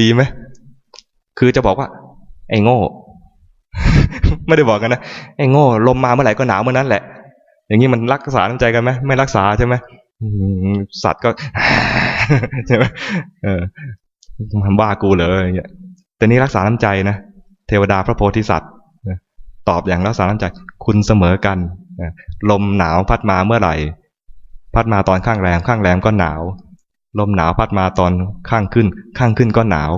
ดีไหมคือจะบอกว่า ไอ้โง่ ไม่ได้บอกกันนะไอ้โง่ลมมาเมื่อไหร่ก็หนาวเมื่อนั้นแหละ อย่างนี้มันรักษาน้ำใจกันไหมไม่รักษาใช่ไหมสัตว์ก็ใช่ไหมเออมันบ้ากูเหรออย่างเงี้ยแต่นี่รักษาน้ำใจนะเทวดาพระโพธิสัตว์ตอบอย่างรักษาน้ำใจคุณเสมอกันลมหนาวพัดมาเมื่อไหร่ พัดมาตอนข้างแรมข้างแรมก็หนาว ลมหนาวพัดมาตอนข้างขึ้น ข้างขึ้นก็หนาว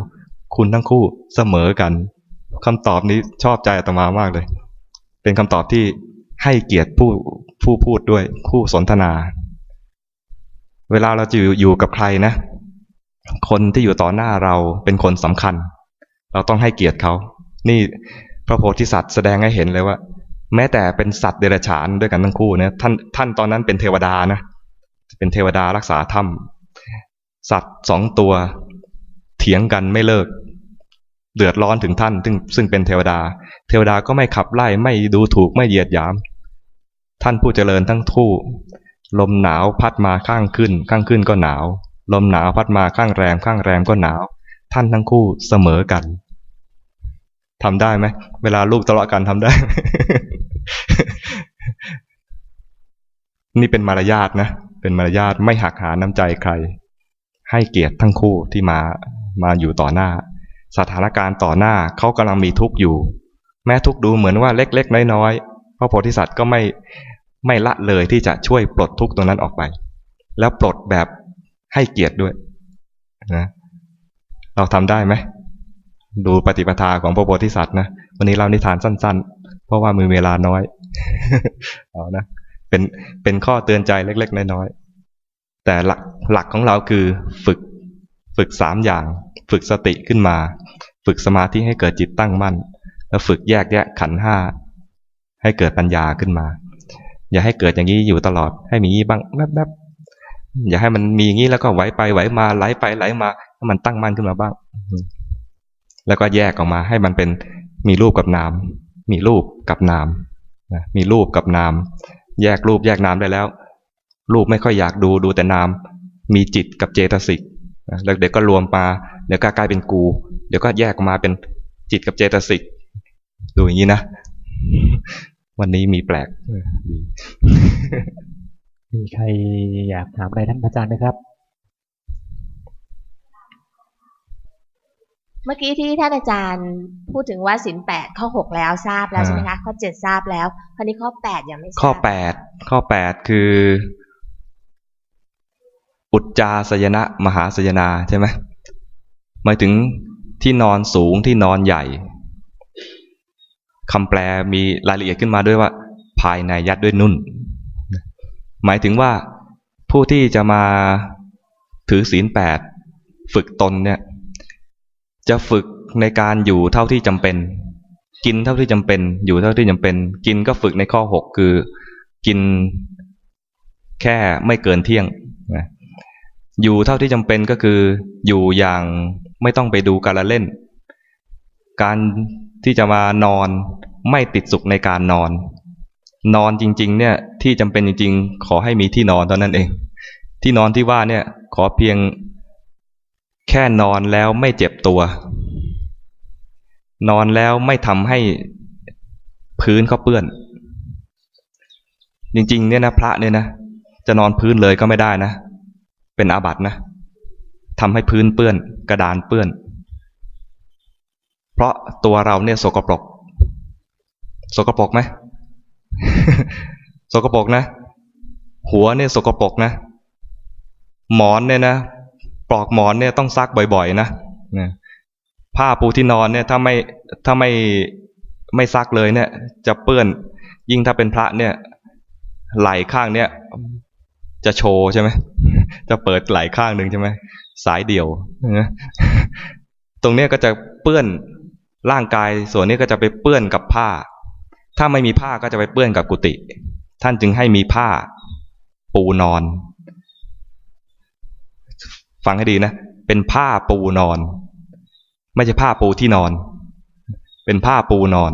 คุณทั้งคู่เสมอกันคำตอบนี้ชอบใจอาตมามากเลย เป็นคำตอบที่ให้เกียรติผู้ผู้พูดด้วยคู่สนทนา เวลาเราจะอยู่อยู่กับใครนะ คนที่อยู่ต่อหน้าเราเป็นคนสำคัญ เราต้องให้เกียรติเขา นี่พระโพธิสัตว์แสดงให้เห็นเลยว่า แม้แต่เป็นสัตว์เดรัจฉานด้วยกันทั้งคู่นะท่านท่านตอนนั้นเป็นเทวดานะ เป็นเทวดารักษาถ้ำ สัตว์สองตัว เถียงกันไม่เลิก เดือดร้อนถึงท่านซึ่งซึ่งเป็นเทวดา เทวดาก็ไม่ขับไล่ไม่ดูถูกไม่เหยียดหยาม ท่านผู้เจริญทั้งคู่ ลมหนาวพัดมาข้างขึ้น ข้างขึ้นก็หนาว ลมหนาวพัดมาข้างแรมข้างแรมก็หนาว ท่านทั้งคู่เสมอกันทำได้ไหมเวลาลูกทะเลาะกันทำได้ นี่เป็นมารยาทนะเป็นมารยาทไม่หักหาน้ำใจใคร ให้เกียรติทั้งคู่ที่มามาอยู่ต่อหน้า สถานการณ์ต่อหน้าเขากำลังมีทุกข์อยู่ แม้ทุกข์ดูเหมือนว่าเล็กๆ น้อยๆพระโพธิสัตว์ก็ไม่ไม่ละเลยที่จะช่วยปลดทุกข์ตรงนั้นออกไป แล้วปลดแบบให้เกียรติด้วยนะเราทำได้ไหมดูปฏิปทาของพระโพธิสัตว์นะวันนี้เรานิทานสั้น ๆ เพราะว่ามีเวลาน้อยเอานะเป็นเป็นข้อเตือนใจเล็ก ๆ น้อยๆ แต่หลักหลักของเราคือฝึกฝึกสามอย่าง ฝึกสติขึ้นมา ฝึกสมาธิให้เกิดจิตตั้งมั่น แล้วฝึกแยกแยะขันห้าให้เกิดปัญญาขึ้นมา อย่าให้เกิดอย่างนี้อยู่ตลอดให้มีบ้างแวบๆอย่าให้มันมีอย่างนี้แล้วก็ไหวไปไหวมาไหลไปไหลมาให้มันตั้งมั่นขึ้นมาบ้าง แล้วก็แยกออกมาให้มันเป็นมีรูปกับนาม มีรูปกับนามมีรูปกับนาม แยกรูปแยกนามได้แล้ว รูปไม่ค่อยอยากดูดูแต่นาม มีจิตกับเจตสิกแล้วเดี๋ยวก็รวมมาเดี๋ยวก็กลายเป็นกู เดี๋ยวก็แยกออกมาเป็นจิตกับเจตสิกดูอย่างนี้นะ วันนี้มีแปลกมีใครอยากถามอะไรท่านอาจารย์ไหมครับ เมื่อกี้ที่ท่านอาจารย์พูดถึงว่าสินแปดข้อหกแล้วทราบแล้วใช่ไหมคะข้อเจ็ดทราบแล้วคราวนี้ข้อแปดยังไม่ทราบข้อแปดข้อแปดคือ อุจจาสยนะมหาสยนาใช่ไหมหมายถึงที่นอนสูงที่นอนใหญ่คำแปลมีรายละเอียดขึ้นมาด้วยว่า ภายในยัดด้วยนุ่น หมายถึงว่าผู้ที่จะมาถือศีลแปดฝึกตนเนี่ย จะฝึกในการอยู่เท่าที่จำเป็น กินเท่าที่จำเป็น อยู่เท่าที่จำเป็น กินก็ฝึกในข้อหกคือ กินแค่ไม่เกินเที่ยง อยู่เท่าที่จำเป็นก็คืออยู่อย่างไม่ต้องไปดูการละเล่น การที่จะมานอนไม่ติดสุขในการนอน นอนจริง ๆ เนี่ยที่จำเป็นจริง ๆ ขอให้มีที่นอนเท่านั้นเอง ที่นอนที่ว่าเนี่ยขอเพียงแค่นอนแล้วไม่เจ็บตัว นอนแล้วไม่ทำให้พื้นเขาเปื้อน จริง ๆ เนี่ยนะพระเนี่ยนะจะนอนพื้นเลยก็ไม่ได้นะ เป็นอาบัตินะทำให้พื้นเปื้อนกระดานเปื้อน เพราะตัวเราเนี่ยสกปรก สกปรกไหมสกปรกนะ หัวเนี่ยสกปรกนะ หมอนเนี่ยนะปลอกหมอนเนี่ยต้องซักบ่อยๆนะผ้าปูที่นอนเนี่ยถ้าไม่ถ้าไม่ไม่ซักเลยเนี่ย จะเปื้อน ยิ่งถ้าเป็นพระเนี่ย ไหล่ข้างเนี่ย จะโชว์ใช่ไหม จะเปิดไหล่ข้างหนึ่งใช่ไหมสายเดี่ยวนะตรงเนี้ยก็จะเปื้อนร่างกายส่วนนี้ก็จะไปเปื้อนกับผ้า ถ้าไม่มีผ้าก็จะไปเปื้อนกับกุฏิท่านจึงให้มีผ้า ปูนอน ฟังให้ดีนะ เป็นผ้าปูนอน ไม่ใช่ผ้าปูที่นอน เป็นผ้าปูนอน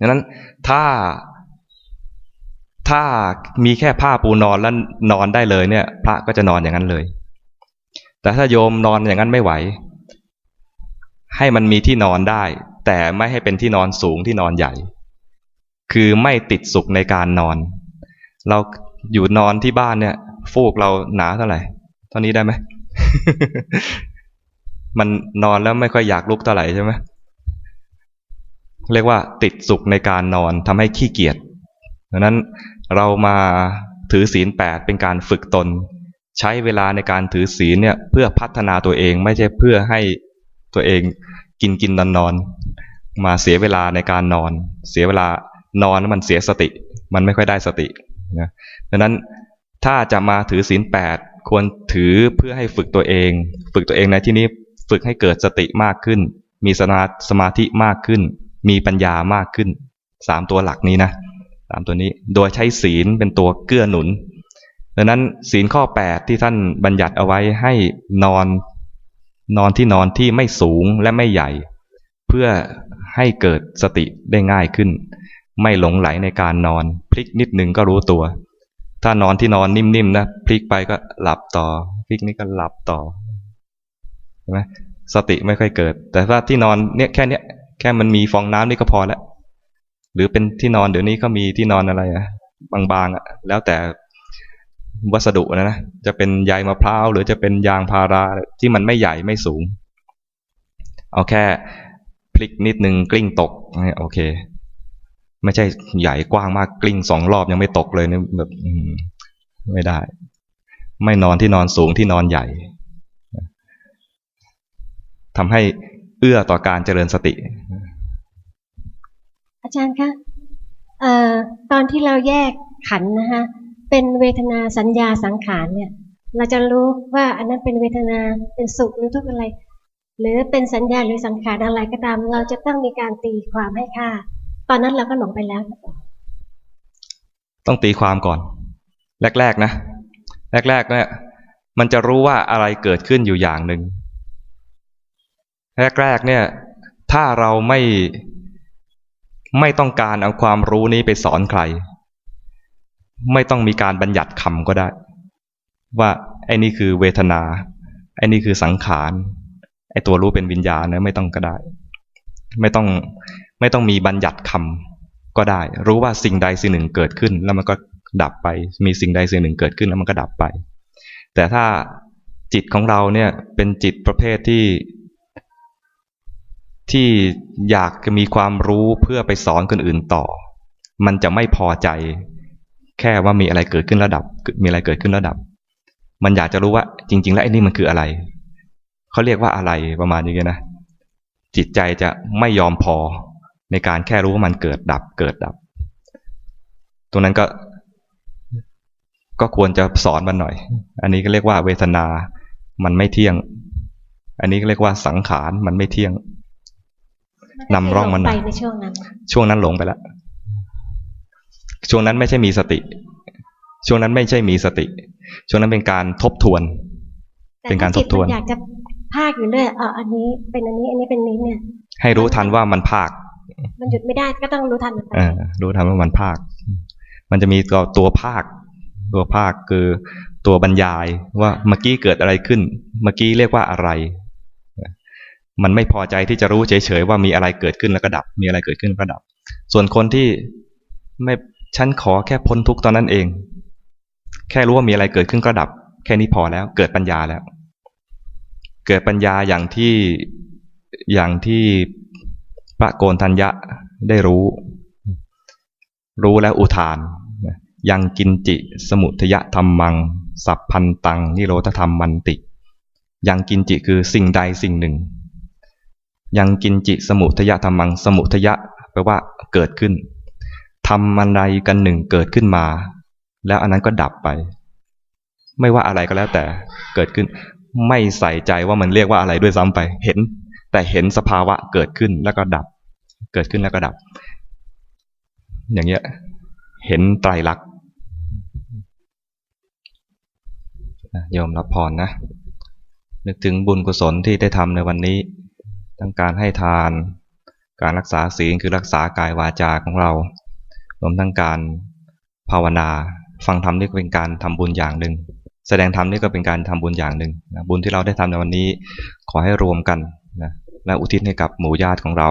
ดังนั้นถ้า ถ้ามีแค่ผ้าปูนอนแล้วนอนได้เลยเนี่ย พระก็จะนอนอย่างนั้นเลย แต่ถ้าโยมนอนอย่างนั้นไม่ไหว ให้มันมีที่นอนได้ แต่ไม่ให้เป็นที่นอนสูงที่นอนใหญ่ คือไม่ติดสุขในการนอน เราอยู่นอนที่บ้านเนี่ย ฟูกเราหนาเท่าไหร่เท่านี้ได้ไหมมันนอนแล้วไม่ค่อยอยากลุกเท่าไหร่ใช่ไหมเรียกว่าติดสุขในการนอนทำให้ขี้เกียจดังนั้น เรามาถือศีลแปดเป็นการฝึกตน ใช้เวลาในการถือศีลเนี่ยเพื่อพัฒนาตัวเองไม่ใช่เพื่อให้ตัวเองกินกินนอนนอนมาเสียเวลาในการนอน เสียเวลานอนแล้วมันเสียสติ มันไม่ค่อยได้สตินะดังนั้นถ้าจะมาถือศีลแปดควรถือเพื่อให้ฝึกตัวเอง ฝึกตัวเองในที่นี้ฝึกให้เกิดสติมากขึ้น มีสมาสมาธิมากขึ้น มีปัญญามากขึ้นสามตัวหลักนี้นะ สามตัวนี้โดยใช้ศีลเป็นตัวเกื้อหนุนดังนั้นศีลข้อ 8 ที่ท่านบัญญัติเอาไว้ให้นอนนอนที่นอนที่ไม่สูงและไม่ใหญ่ เพื่อให้เกิดสติได้ง่ายขึ้น ไม่หลงไหลในการนอน พลิกนิดนึงก็รู้ตัว ถ้านอนที่นอนนิ่มๆนะพลิกไปก็หลับต่อ พลิกนี่ก็หลับต่อใช่ไหมสติไม่ค่อยเกิด แต่ถ้าที่นอนเนี่ยแค่เนี้ยแค่มันมีฟองน้ำนี่ก็พอแล้ว หรือเป็นที่นอนเดี๋ยวนี้ก็มีที่นอนอะไรอะบางๆอะแล้วแต่วัสดุนะนะจะเป็นใยมะพร้าวหรือจะเป็นยางพาราที่มันไม่ใหญ่ไม่สูง เอาแค่พลิกนิดนึงกลิ้งตกโอเค ไม่ใช่ใหญ่กว้างมากกลิ้งสองรอบยังไม่ตกเลยนี่แบบไม่ได้ ไม่นอนที่นอนสูงที่นอนใหญ่ทำให้เอื้อต่อการเจริญสติ จารย์คะออตอนที่เราแยกขันนะคะเป็นเวทนาสัญญาสังขารเนี่ย เราจะรู้ว่าอันนั้นเป็นเวทนาเป็นสุขหรือทุกข์อะไร หรือเป็นสัญญาหรือสังขารอะไรก็ตาม เราจะต้องมีการตีความให้ค่า ตอนนั้นเราก็หลงไปแล้ว ต้องตีความก่อน แรก ๆนะ แรกๆเนี่ยมันจะรู้ว่าอะไรเกิดขึ้นอยู่อย่างหนึ่งแรกๆเนี่ย ถ้าเราไม่ ไม่ต้องการเอาความรู้นี้ไปสอนใคร ไม่ต้องมีการบัญญัติคำก็ได้ ว่าไอ้นี่คือเวทนา ไอ้นี่คือสังขาร ไอ้ตัวรู้เป็นวิญญาณนะไม่ต้องก็ได้ ไม่ต้องไม่ต้องมีบัญญัติคำก็ได้ รู้ว่าสิ่งใดสิ่งหนึ่งเกิดขึ้น แล้วมันก็ดับไป มีสิ่งใดสิ่งหนึ่งเกิดขึ้นแล้วมันก็ดับไป แต่ถ้าจิตของเราเนี่ยเป็นจิตประเภทที่ ที่อยากจะมีความรู้เพื่อไปสอนคนอื่นต่อ มันจะไม่พอใจ แค่ว่ามีอะไรเกิดขึ้นระดับ มีอะไรเกิดขึ้นระดับ มันอยากจะรู้ว่าจริง ๆ แล้วไอ้นี่มันคืออะไรเขาเรียกว่าอะไรประมาณนี้นะจิตใจจะไม่ยอมพอในการแค่รู้ว่ามันเกิดดับเกิดดับ ตรงนั้นก็ก็ควรจะสอนมันหน่อย อันนี้ก็เรียกว่าเวทนา มันไม่เที่ยง อันนี้ก็เรียกว่าสังขาร มันไม่เที่ยง นำร่องมันไปในช่วงนั้นช่วงนั้นหลงไปแล้วช่วงนั้นไม่ใช่มีสติ ช่วงนั้นไม่ใช่มีสติ ช่วงนั้นเป็นการทบทวนแต่เป็นการถ้จิตทบทวนมันอยากจะภาคอยู่เรื่อยอ๋ออันนี้เป็นอันนี้ อันนี้เป็นนี้เนี่ย ให้รู้ทันว่ามันภาค มันหยุดไม่ได้ก็ต้องรู้ทันมันไปเออรู้ทันว่ามันภาค มันจะมีตัวตัวภาค ตัวภาคคือตัวบรรยายว่าเมื่อกี้เกิดอะไรขึ้น เมื่อกี้เรียกว่าอะไร มันไม่พอใจที่จะรู้เฉยๆว่ามีอะไรเกิดขึ้นแล้วก็ดับ มีอะไรเกิดขึ้นก็ดับ ส่วนคนที่ไม่ฉันขอแค่พ้นทุกตอนนั้นเอง แค่รู้ว่ามีอะไรเกิดขึ้นก็ดับ แค่นี้พอแล้ว เกิดปัญญาแล้ว เกิดปัญญาอย่างที่อย่างที่พระโกนทัญญะได้รู้ รู้แล้วอุทาน ยังกินจิสมุทยธรรมัง สัพพันตังนิโรธธรรมมันติ ยังกินจิคือสิ่งใดสิ่งหนึ่ง ยังกินจิสมุทยธรรมังสมุทยะแปลว่าเกิดขึ้นทำมันใดกันหนึ่งเกิดขึ้นมา แล้วอันนั้นก็ดับไป ไม่ว่าอะไรก็แล้วแต่เกิดขึ้น ไม่ใส่ใจว่ามันเรียกว่าอะไรด้วยซ้ำไป เห็น แต่เห็นสภาวะเกิดขึ้นแล้วก็ดับ เกิดขึ้นแล้วก็ดับ อย่างเงี้ยเห็นไตรลักษณ์โยมรับพรนะ นึกถึงบุญกุศลที่ได้ทำในวันนี้ ทั้งการให้ทาน การรักษาศีลคือรักษากายวาจาของเรา รวมทั้งการภาวนา ฟังธรรมนี่ก็เป็นการทำบุญอย่างหนึ่ง แสดงธรรมนี่ก็เป็นการทำบุญอย่างหนึ่งนะบุญที่เราได้ทำในวันนี้ขอให้รวมกันนะและอุทิศให้กับหมู่ญาติของเรา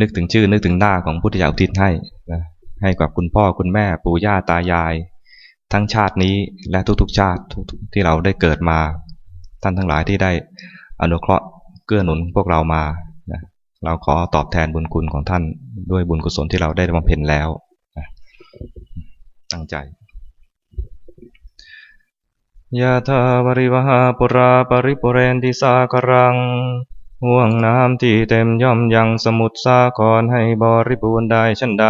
นึกถึงชื่อนึกถึงหน้าของพุทธเจ้าอุทิศให้นะให้กับคุณพ่อคุณแม่ปู่ย่าตายาย ทั้งชาตินี้และทุกๆชาติทุกๆที่เราได้เกิดมา ท่านทั้งหลายที่ได้อนุเคราะห์ เกื้อหนุนพวกเรามานะเราขอตอบแทนบุญคุณของท่านด้วยบุญกุศลที่เราได้บำเพ็ญแล้วนะตั้งใจยะถาวริวหาปุราปริปุเรนติสากรังห่วงน้ำที่เต็มย่อมยังสมุทรสาครให้บริบูรณ์ได้ชันใด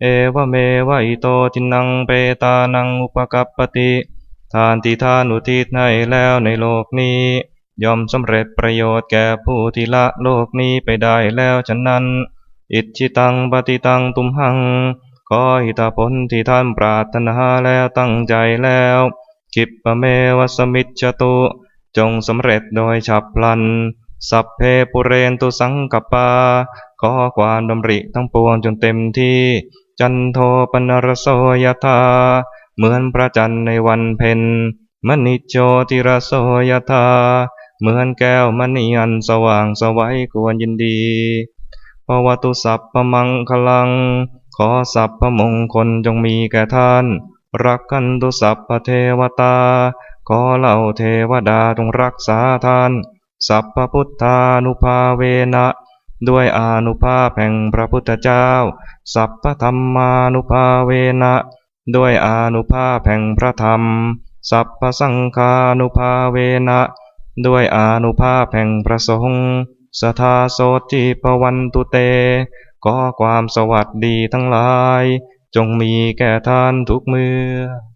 เอวเมวะอิโตทินังเปตานังอุปกัปปติ ทานที่ทานอุทิศให้แล้วในโลกนี้ ย่อมสำเร็จประโยชน์แก่ผู้ที่ละโลกนี้ไปได้แล้วฉะนั้น อิจฉิตังปฏิตังตุมหังขอหิตาผลที่ท่านปรารถนาแล้วตั้งใจแล้วคิปปะเมวะสมิจจตุจงสำเร็จโดยฉับพลัน สัพเพปุเรนตุสังกปาขอความดำริทั้งปวงจนเต็มที่ จันโทปนรโสยธาเหมือนพระจันทร์ในวันเพ็ญมณิโจติรโสยธา เหมือนแก้วมณีอันสว่างสวัยควรยินดีภวตุสัพพมังคลัง ขอสัพพมงคลจงมีแก่ท่าน รักกันตุสัพพเทวตา ขอเหล่าเทวดาจงรักษาท่าน สัพพพุทธานุภาเวนะด้วยอานุภาพแห่งพระพุทธเจ้า สัพพธรรมานุภาเวนะด้วยอานุภาพแห่งพระธรรม สัพพสังฆานุภาเวนะ ด้วยอานุภาพแห่งพระสงฆ์สทาโสติปวันตุเต ก็ความสวัสดีทั้งหลาย จงมีแก่ท่านทุกเมื่อ